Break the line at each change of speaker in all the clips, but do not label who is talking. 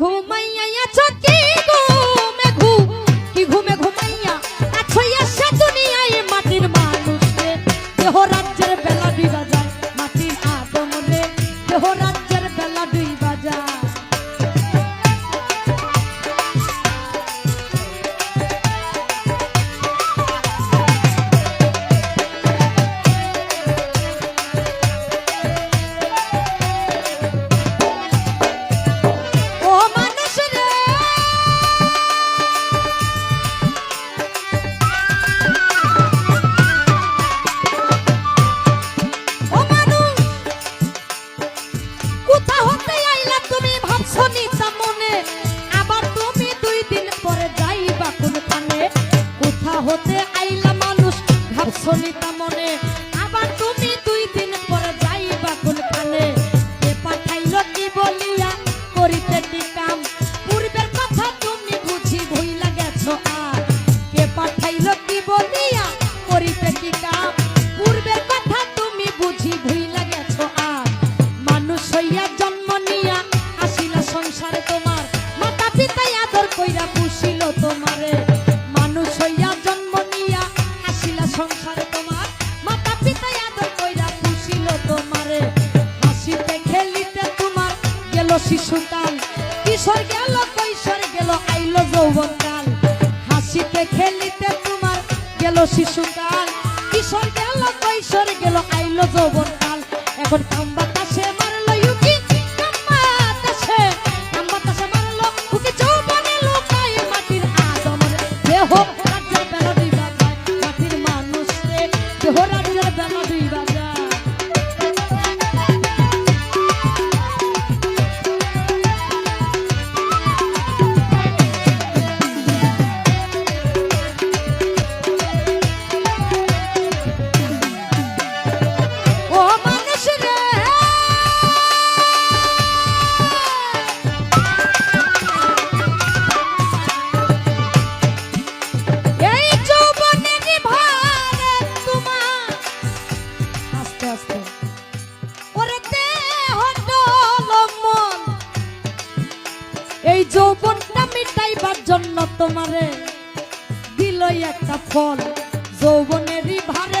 ঘুমাইয়া আছো কি ঘুমে ঘু কি ঘুমে ঘুমাইয়া? আছো এসে দুনিয়ায় মাটির মানুষ। দেহ রাজ্যের বেলা দুই বাজায় মাটির আদম। দেহ রাজ্যের বেলা দুই ভাবছ মনে শিশুকাল কিশোর গেল, কৈশোর গেল, আইলো যৌবনকাল হাসিতে, খেলিতে তোমার গেল শিশুকাল কিশোর গেল, কৈশোর গেল, আইলো যৌবনকাল এখন কাম বাতাসে মারলো ইউকি কাম বাতাসে। কাম বাতাসে মারলো, উকি যৌবনে লোকায় মাটির আদম রে দেহ। যৌবনটা মিটাইবার জন্য তোমারে দিল একটা ফল। যৌবনেরই ভারে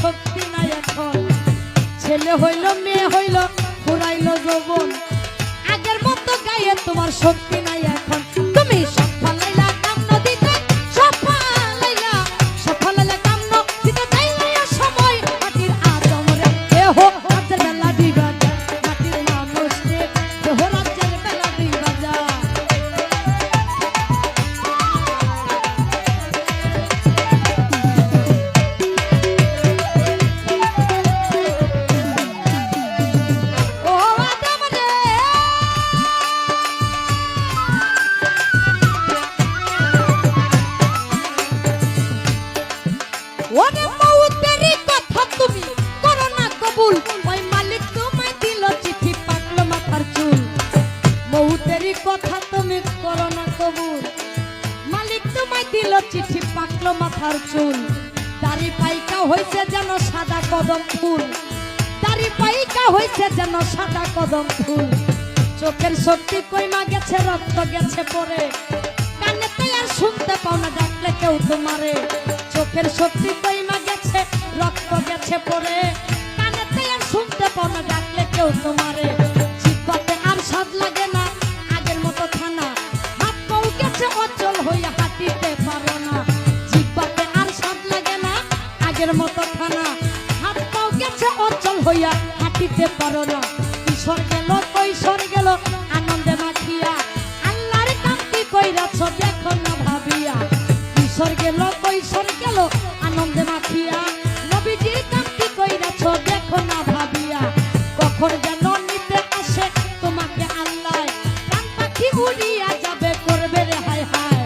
শক্তি নাই এখন। ছেলে হইল মেয়ে হইল ফুরাইল যৌবন। আগের মতো গায়ে তোমার শক্তি ওরে মৌতেরই কথা তুমি করো কবুল। ওই মালিক তোমায় দিল চিঠি পাকলো মাথার চুল। মৌতেরই কথা তুমি করো কবুল। মালিক তোমায় দিল চিঠি পাকলো মাথার চুল। দাড়ি হইছে যেন সাদা কদম ফুল। দাড়ি হইছে যেন সাদা কদম ফুল। চোখের শক্তি কইমা গেছে, রক্ত গেছে পরে। শুনতে পাও না ডাকলে কেউ তোমারে। চোখের শক্তি কইমা গেছে, রক্ত গেছে পরে। কানে তো আর শুনতে পাও না ডাকলে কেউ তোমারে। জিব্বাতে আর স্বাদ লাগে না, আগের মতো খানা হাত পাও গেছে, অচল হইয়া হাঁটিতে পারো না। জিব্বাতে আর স্বাদ লাগে আগের মতো খানা হাত পাও গেছে, অচল হইয়া হাঁটিতে পারো না। কিশোর গেল, কৈশোর গেল কিশোর গেল কৈশোর গেল, আনন্দে মাখিয়া। নবীজির কান্তি কইরাছ, দেখো না ভাবিয়া। কখন যেন নিতে আসে তোমাকে আল্লাহ। প্রাণ পাখি উড়িয়া যাবে, করবে রে হায় হায়।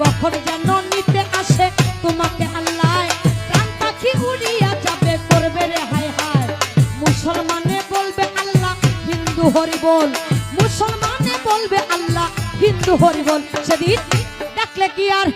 কখন যেন নিতে আসে তোমাকে আল্লাহ। প্রাণ পাখি উড়িয়া যাবে, করবে রে হায় হায়। মুসলমানে বলবে আল্লাহ, হিন্দু হরি বল। মুসলমানে বলবে আল্লাহ, হিন্দু হরি বল। সেদিন ডাকলে কি আর